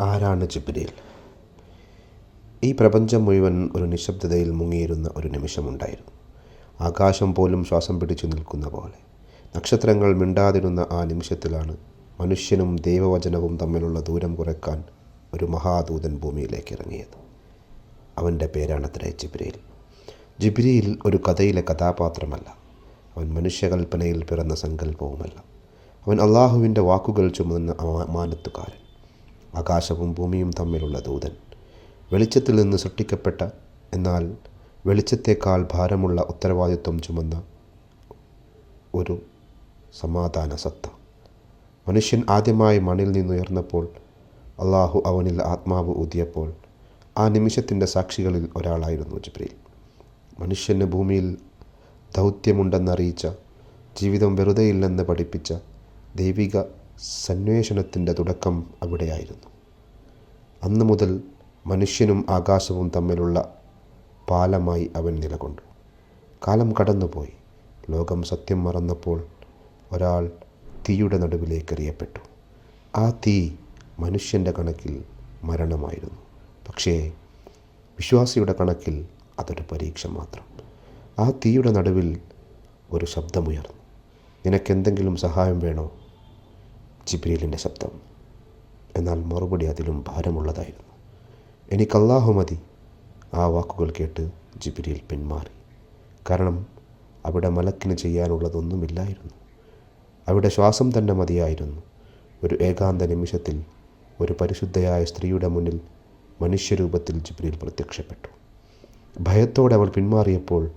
ആരാണ് ജിബ്രീൽ? ഈ പ്രപഞ്ചം മുഴുവൻ ഒരു നിശബ്ദതയിൽ മുങ്ങിയിരുന്ന ഒരു നിമിഷമുണ്ടായിരുന്നു. ആകാശം പോലും ശ്വാസം പിടിച്ചു നിൽക്കുന്ന പോലെ. നക്ഷത്രങ്ങൾ മിണ്ടാതിരുന്ന ആ നിമിഷത്തിലാണ് മനുഷ്യനും ദൈവവചനവും തമ്മിലുള്ള ദൂരം കുറയ്ക്കാൻ ഒരു മഹാദൂതൻ ഭൂമിയിലേക്ക് ഇറങ്ങിയത് അവന്റെ പേരാണത്രേ ജിബ്രീൽ. ജിബ്രീൽ ഒരു കഥയിലെ കഥാപാത്രമല്ല. അവൻ മനുഷ്യകൽപ്പനയിൽ പിറന്ന സങ്കല്പവുമല്ല. അവൻ അള്ളാഹുവിന്റെ വാക്കുകൾ ചുമന്ന അമാനത്തുകാരൻ ആകാശവും ഭൂമിയും തമ്മിലുള്ള ദൂതൻ. വെളിച്ചത്തിൽ നിന്ന് സൃഷ്ടിക്കപ്പെട്ട എന്നാൽ വെളിച്ചത്തേക്കാൾ ഭാരമുള്ള ഉത്തരവാദിത്വം ചുമന്ന ഒരു സമാധാന സത്ത മനുഷ്യൻ ആദ്യമായി മണ്ണിൽ നിന്നുയർന്നപ്പോൾ അള്ളാഹു അവനിൽ ആത്മാവ് ഊതിയപ്പോൾ ആ നിമിഷത്തിന്റെ സാക്ഷികളിൽ ഒരാളായിരുന്നു ജിബ്രീൽ. മനുഷ്യന് ഭൂമിയിൽ ദൗത്യമുണ്ടെന്നറിയിച്ച ജീവിതം വെറുതെയില്ലെന്ന് പഠിപ്പിച്ച ദൈവിക സന്വേഷണത്തിന്റെ തുടക്കം അവിടെയായിരുന്നു. അന്നു മുതൽ മനുഷ്യനും ആകാശവും തമ്മിലുള്ള പാലമായി അവൻ നിലകൊണ്ടു. കാലം കടന്നുപോയി. ലോകം സത്യം മറന്നപ്പോൾ ഒരാൾ തീയുടെ നടുവിലേക്ക് എറിയപ്പെട്ടു. ആ തീ മനുഷ്യന്റെ കണക്കിൽ മരണമായിരുന്നു. പക്ഷേ വിശ്വാസിയുടെ കണക്കിൽ അതൊരു പരീക്ഷ മാത്രം. ആ തീയുടെ നടുവിൽ ഒരു ശബ്ദമുയർന്നു. നിനക്കെന്തെങ്കിലും സഹായം വേണോ? ജിബ്രീലിന്റെ ശബ്ദം. എന്നാൽ മറുപടി അതിലും ഭാരമുള്ളതായിരുന്നു. എനിക്ക് അല്ലാഹു മതി. ആ വാക്കുകൾ കേട്ട് ജിബ്രീൽ പിന്മാറി. കാരണം അവിടെ മലക്കിന് ചെയ്യാനുള്ളതൊന്നുമില്ലായിരുന്നു. അവിടെ ശ്വാസം തന്നെ മതിയായിരുന്നു. ഒരു ഏകാന്ത നിമിഷത്തിൽ ഒരു പരിശുദ്ധയായ സ്ത്രീയുടെ മുന്നിൽ മനുഷ്യരൂപത്തിൽ ജിബ്രീൽ പ്രത്യക്ഷപ്പെട്ടു. ഭയത്തോടെ അവൾ പിന്മാറിയപ്പോൾ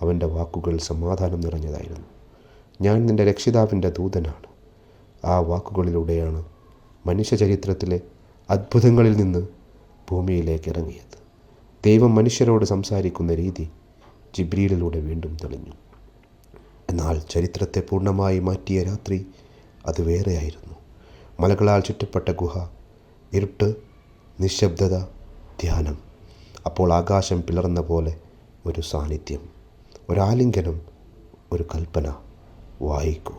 അവന്റെ വാക്കുകൾ സമാധാനം നിറഞ്ഞതായിരുന്നു. ഞാൻ നിന്റെ രക്ഷിതാവിന്റെ ദൂതനാണ്. ആ വാക്കുകളിലൂടെയാണ് മനുഷ്യചരിത്രത്തിലെ അത്ഭുതങ്ങളിൽ നിന്ന് ഭൂമിയിലേക്ക് ഇറങ്ങിയത് ദൈവം മനുഷ്യരോട് സംസാരിക്കുന്ന രീതി ജിബ്രീലിലൂടെ വീണ്ടും തെളിഞ്ഞു. എന്നാൽ ചരിത്രത്തെ പൂർണമായി മാറ്റിയ രാത്രി അത് വേറെയായിരുന്നു. മലകളാൽ ചുറ്റപ്പെട്ട ഗുഹ ഇരുട്ട് നിശബ്ദത ധ്യാനം അപ്പോൾ ആകാശം പിളർന്ന പോലെ ഒരു സാന്നിധ്യം ഒരാലിംഗനം ഒരു കൽപ്പന. വായിക്കൂ.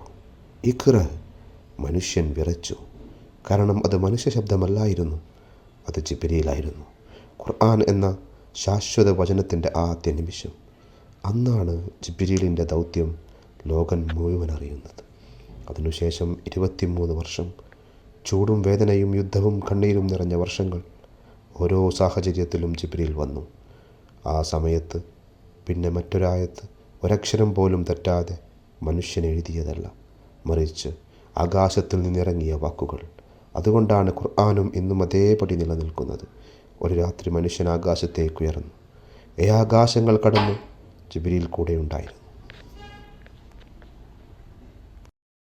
ഇഖ്റ മനുഷ്യൻ വിറച്ചു. കാരണം അത് മനുഷ്യ ശബ്ദമല്ലായിരുന്നു അത് ജിബിരിയിലായിരുന്നു ഖുർആൻ എന്ന ശാശ്വത വചനത്തിന്റെ ആദ്യ നിമിഷം. അന്നാണ് ജിബിരിലിന്റെ ദൗത്യം ലോകം മുഴുവൻ അറിയുന്നത്. അതിനുശേഷം ഇരുപത്തിമൂന്ന് വർഷം ചൂടും വേദനയും യുദ്ധവും കണ്ണീരും നിറഞ്ഞ വർഷങ്ങൾ ഓരോ സാഹചര്യത്തിലും ജിബ്രീൽ വന്നു. ആ സമയത്ത് പിന്നെ മറ്റൊരായത്ത് ഒരക്ഷരം പോലും തെറ്റാതെ മനുഷ്യൻ എഴുതിയതല്ല മറിച്ച് ആകാശത്തിൽ നിന്നിറങ്ങിയ വാക്കുകൾ. അതുകൊണ്ടാണ് ഖുർആാനും ഇന്നും അതേപടി നിലനിൽക്കുന്നത്. ഒരു രാത്രി മനുഷ്യൻ ആകാശത്തേക്ക് ഉയർന്നു. ഏ ആകാശങ്ങൾ കടന്നു. ജിബിരിയിൽ കൂടെ ഉണ്ടായിരുന്നു.